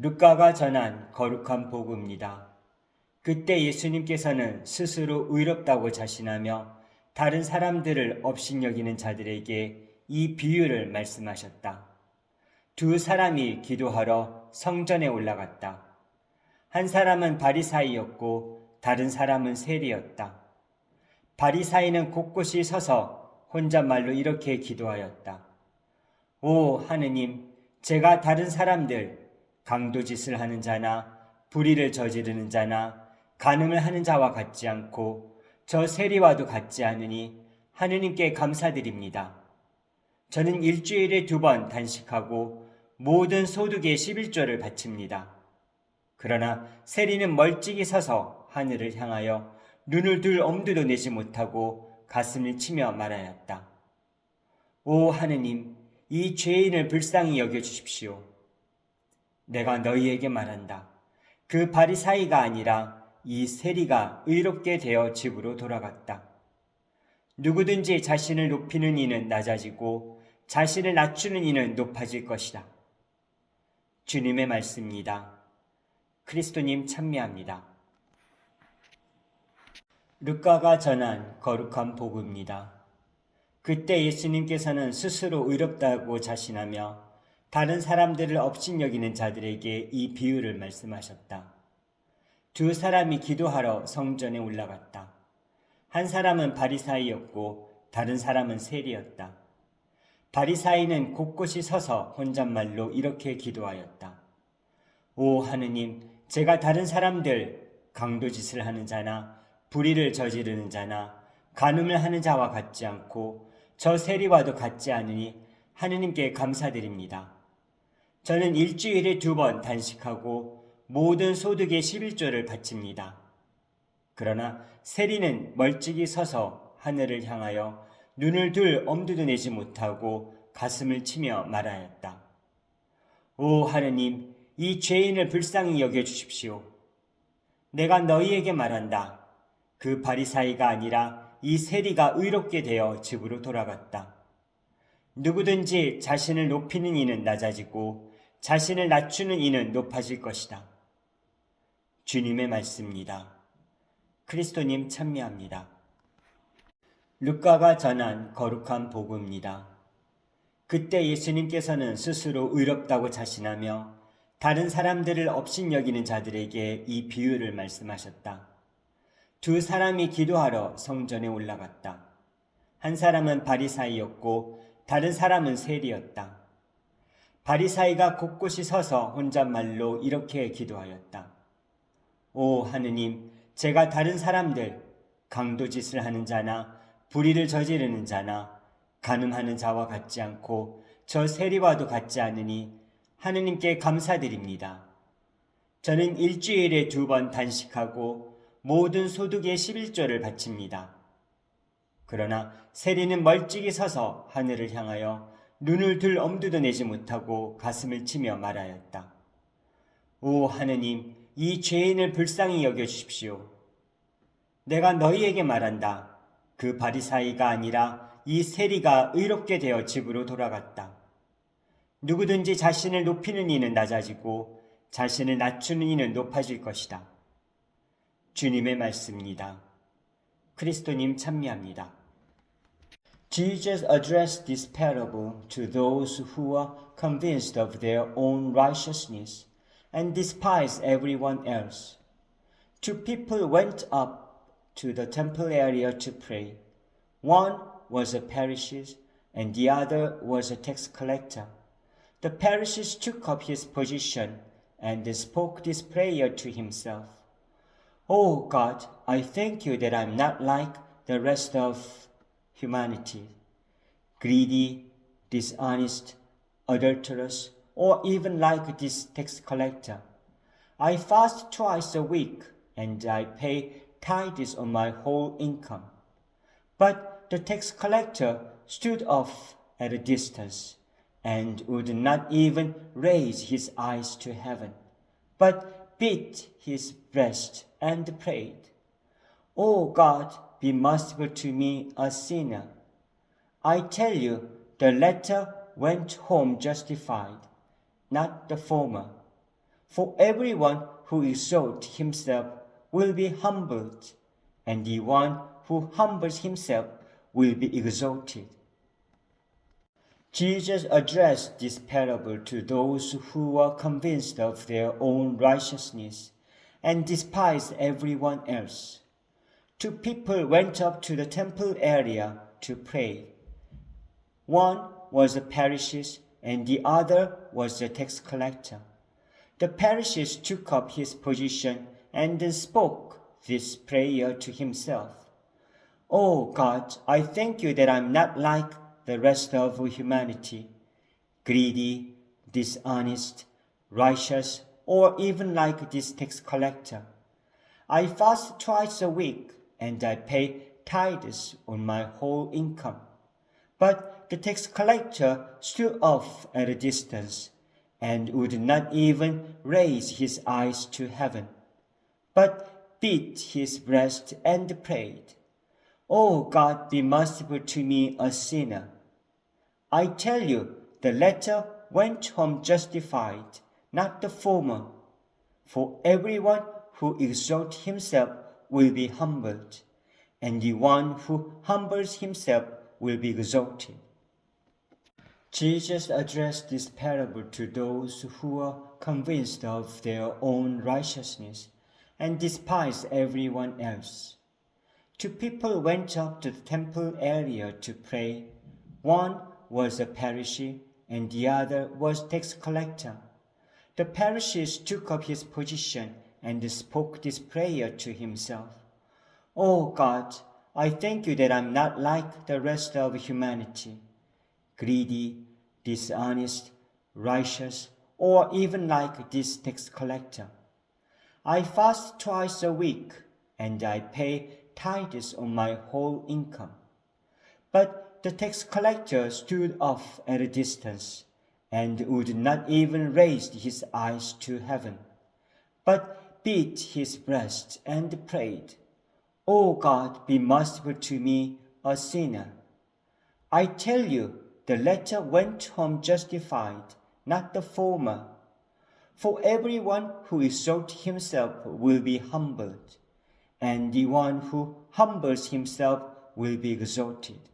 루카가 전한 거룩한 복음입니다. 그때 예수님께서는 스스로 의롭다고 자신하며 다른 사람들을 업신여기는 자들에게 이 비유를 말씀하셨다. 두 사람이 기도하러 성전에 올라갔다. 한 사람은 바리사이였고 다른 사람은 세리였다. 바리사이는 곳곳이 서서 혼잣말로 이렇게 기도하였다. 오 하느님, 제가 다른 사람들 강도짓을 하는 자나 불의를 저지르는 자나 간음을 하는 자와 같지 않고 저 세리와도 같지 않으니 하느님께 감사드립니다. 저는 일주일에 두 번 단식하고 모든 소득의 11조를 바칩니다. 그러나 세리는 멀찍이 서서 하늘을 향하여 눈을 둘 엄두도 내지 못하고 가슴을 치며 말하였다. 오 하느님, 이 죄인을 불쌍히 여겨 주십시오. 내가 너희에게 말한다. 그 바리사이가 아니라 이 세리가 의롭게 되어 집으로 돌아갔다. 누구든지 자신을 높이는 이는 낮아지고 자신을 낮추는 이는 높아질 것이다. 주님의 말씀입니다. 그리스도님 참미합니다. 루카가 전한 거룩한 복음입니다. 그때 예수님께서는 스스로 의롭다고 자신하며 다른 사람들을 업신여기는 자들에게 이 비유를 말씀하셨다. 두 사람이 기도하러 성전에 올라갔다. 한 사람은 바리사이였고 다른 사람은 세리였다. 바리사이는 곳곳이 서서 혼잣말로 이렇게 기도하였다. 오 하느님, 제가 다른 사람들 강도짓을 하는 자나 불의를 저지르는 자나 간음을 하는 자와 같지 않고 저 세리와도 같지 않으니 하느님께 감사드립니다. 저는 일주일에 두 번 단식하고 모든 소득의 11조를 바칩니다. 그러나 세리는 멀찍이 서서 하늘을 향하여 눈을 둘 엄두도 내지 못하고 가슴을 치며 말하였다. 오 하느님, 이 죄인을 불쌍히 여겨 주십시오. 내가 너희에게 말한다. 그 바리사이가 아니라 이 세리가 의롭게 되어 집으로 돌아갔다. 누구든지 자신을 높이는 이는 낮아지고 자신을 낮추는 이는 높아질 것이다. 주님의 말씀입니다. 그리스도님 참미합니다. 루카가 전한 거룩한 복음입니다. 그때 예수님께서는 스스로 의롭다고 자신하며 다른 사람들을 업신 여기는 자들에게 이 비유를 말씀하셨다. 두 사람이 기도하러 성전에 올라갔다. 한 사람은 바리사이였고 다른 사람은 세리였다. 바리사이가 곳곳이 서서 혼잣말로 이렇게 기도하였다. 오 하느님, 제가 다른 사람들 강도짓을 하는 자나 불의를 저지르는 자나 간음하는 자와 같지 않고 저 세리와도 같지 않으니 하느님께 감사드립니다. 저는 일주일에 두 번 단식하고 모든 소득의 11조를 바칩니다. 그러나 세리는 멀찍이 서서 하늘을 향하여 눈을 들 엄두도 내지 못하고 가슴을 치며 말하였다. 오 하느님, 이 죄인을 불쌍히 여겨 주십시오. 내가 너희에게 말한다. 그 바리사이가 아니라 이 세리가 의롭게 되어 집으로 돌아갔다. 누구든지 자신을 높이는 이는 낮아지고 자신을 낮추는 이는 높아질 것이다. 주님의 말씀입니다. 그리스도님 참미합니다. Jesus addressed this parable to those who are convinced of their own righteousness and despise everyone else. Two people went up to the temple area to pray. One was a Pharisee and the other was a tax collector. The Pharisee took up his position and spoke this prayer to himself. Oh God, I thank you that I'm not like the rest of humanity, greedy, dishonest, adulterous, or even like this tax collector. I fast twice a week and I pay tithes on my whole income. But the tax collector stood off at a distance and would not even raise his eyes to heaven, but beat his breast and prayed, O God, be merciful to me, a sinner. I tell you, the latter went home justified, not the former. For everyone who exalts himself will be humbled, and the one who humbles himself will be exalted. Jesus addressed this parable to those who were convinced of their own righteousness and despised everyone else. Two people went up to the temple area to pray. One was a Pharisee and the other was a tax collector. The Pharisee took up his position and then spoke this prayer to himself. Oh God, I thank you that I'm not like the rest of humanity, greedy, dishonest, righteous, or even like this tax collector. I fast twice a week and I pay tithes on my whole income. But the tax collector stood off at a distance and would not even raise his eyes to heaven, but beat his breast and prayed, O God, be merciful to me, a sinner. I tell you, the latter went home justified, not the former. For everyone who exalts himself will be humbled, and the one who humbles himself will be exalted. Jesus addressed this parable to those who were convinced of their own righteousness and despised everyone else. Two people went up to the temple area to pray. One was a Pharisee and the other was tax collector. The Pharisee took up his position and spoke this prayer to himself. Oh God, I thank you that I'm not like the rest of humanity, greedy, dishonest, righteous, or even like this tax collector. I fast twice a week and I pay tithes on my whole income. But the tax collector stood off at a distance and would not even raise his eyes to heaven, but beat his breast and prayed, O God, be merciful to me, a sinner. I tell you, the latter went home justified, not the former. For everyone who exalts himself will be humbled, and the one who humbles himself will be exalted.